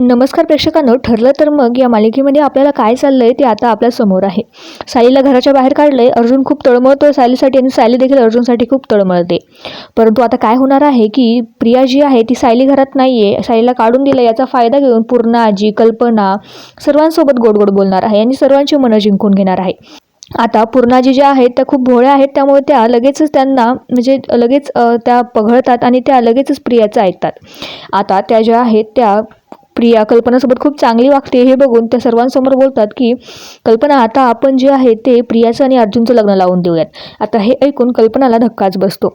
नमस्कार प्रेक्षकांनो ठरलं तर मग या मालिकेमध्ये आपल्याला काय चाललंय ते आता आपल्यासमोर आहे. सायलीला घराच्या बाहेर काढलंय अर्जुन खूप तळमळतो सायलीसाठी आणि सायली देखील अर्जुनसाठी खूप तळमळते. परंतु आता काय होणार आहे की प्रिया जी आहे ती सायली घरात नाही आहे सायलीला काढून दिलं याचा फायदा घेऊन पूर्णा आजी कल्पना सर्वांसोबत गोड गोड बोलणार आहे आणि सर्वांची मनं जिंकून घेणार आहे. आता पूर्णाजी ज्या आहेत त्या खूप भोळ्या आहेत त्यामुळे त्या लगेचच त्यांना म्हणजे लगेच त्या पघळतात आणि त्या लगेचच प्रियाचं ऐकतात. आता त्या ज्या आहेत त्या प्रिया कल्पनासोबत खूप चांगली वागते हे बघून त्या सर्वांसमोर बोलतात की कल्पना आता आपण जे आहे ते प्रियाचं आणि अर्जुनचं लग्न लावून देऊयात. आता हे ऐकून कल्पनाला धक्काच बसतो.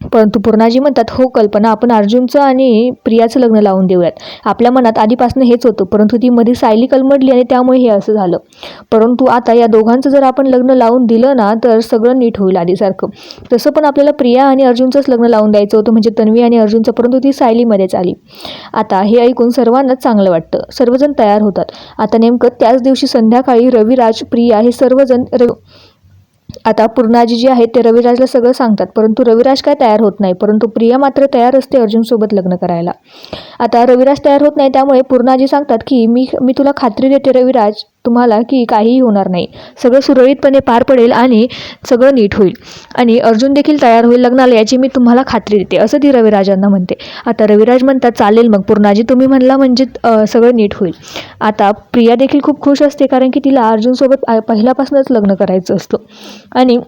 परंतु पूर्णाजी म्हणतात हो कल्पना आपण अर्जुनचं आणि प्रियाचं लग्न लावून देऊयात. आपल्या मनात आधीपासून हेच होतं परंतु ती मध्ये सायली कलमडली आणि त्यामुळे हे असं झालं. परंतु आता या दोघांचं जर आपण लग्न लावून दिलं ना तर सगळं नीट होईल आधीसारखं. तसं पण आपल्याला प्रिया आणि अर्जुनचंच लग्न लावून द्यायचं होतं म्हणजे तन्वी आणि अर्जुनचं परंतु ती सायलीमध्येच आली. आता हे ऐकून सर्वांनाच चांगलं वाटतं. सर्वजण तयार होतात. आता नेमकं त्याच दिवशी संध्याकाळी रविराज प्रिया हे सर्वजण रवी आता पूर्णाजी जे आहेत ते रविराजला सगळं सांगतात. परंतु रविराज काय तयार होत नाही. परंतु प्रिया मात्र तयार असते अर्जुनसोबत लग्न करायला. आता रविराज तयार होत नाही त्यामुळे पूर्णाजी सांगतात की मी मी तुला खात्री देते रविराज. तुम्हाला की काहीही होणार नाही. सगळं सुरळीतपणे पार पडेल आणि सगळं नीट होईल. आणि अर्जुन देखील तयार होईल लग्नाला याची मी तुम्हाला खात्री देते. असं ती रविराजांना म्हणते. आता रविराज म्हणतात चालेल मग पूर्णाजी तुम्ही म्हणला म्हणजे सगळं नीट होईल. आता प्रिया देखील खूप खुश असते कारण की तिला अर्जुनसोबत पहिल्यापासूनच लग्न करायचं असतं. आणि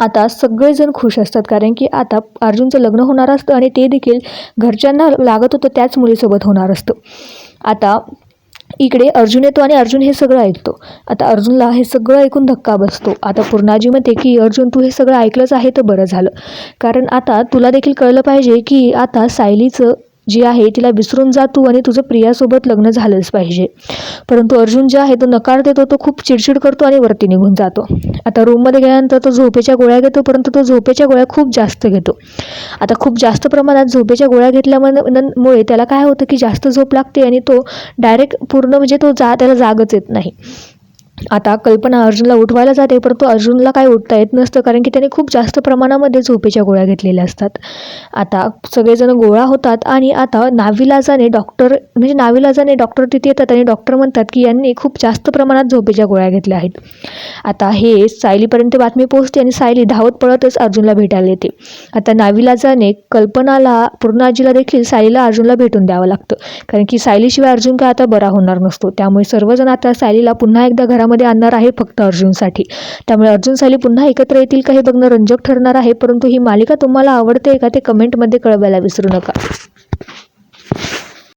आता सगळेजण खुश असतात कारण की आता अर्जुनचं लग्न होणार असतं आणि ते देखील घरच्यांना लागत होतं त्याच मुलीसोबत होणार असतं. आता इकडे अर्जुन येतो आणि अर्जुन हे सगळं ऐकतो. आता अर्जुनला हे सगळं ऐकून धक्का बसतो. आता पूर्णाजी म्हणते की अर्जुन तू हे सगळं ऐकलंच आहे तर बरं झालं. कारण आता तुला देखील कळलं पाहिजे की आता सायलीचं जी आहे तिला विसरून जा तू आणि तुझं प्रियासोबत लग्न झालंच पाहिजे. परंतु अर्जुन जे आहे तो नकार देतो तो खूप चिडचिड करतो आणि वरती निघून जातो. आता रूममध्ये गेल्यानंतर तो झोपेच्या गोळ्या घेतो परंतु तो झोपेच्या गोळ्या खूप जास्त घेतो. आता खूप जास्त प्रमाणात झोपेच्या गोळ्या घेतल्यामुळे त्याला काय होतं की जास्त झोप लागते आणि तो डायरेक्ट पूर्ण म्हणजे तो जा त्याला जागच येत नाही. आता कल्पना अर्जुनला उठवायला जाते परंतु अर्जुनला काय उठता येत नसतं कारण की त्याने खूप जास्त प्रमाणामध्ये झोपेच्या गोळ्या घेतलेल्या असतात. आता सगळेजण गोळा होतात आणि आता नाविलाजाने डॉक्टर म्हणजे नाविलाजाने डॉक्टर तिथे येतात आणि डॉक्टर म्हणतात की यांनी खूप जास्त प्रमाणात झोपेच्या गोळ्या घेतल्या आहेत. आता हे सायलीपर्यंत बातमी पोहोचते आणि सायली धावत पळतच अर्जुनला भेटायला येते. आता नाविलाजाने कल्पनाला पूर्णाजीला देखील सायलीला अर्जुनला भेटून द्यावं लागतं. कारण की सायलीशिवाय अर्जुन काय आता बरा होणार नसतो. त्यामुळे सर्वजण आता सायलीला पुन्हा एकदा घरामध्ये आणणार आहे फक्त अर्जुनसाठी. त्यामुळे अर्जुन साली पुन्हा एकत्र येतील का हे बघणं रंजक ठरणार आहे परंतु ही मालिका तुम्हाला आवडते का ते कमेंटमध्ये कळवायला विसरू नका.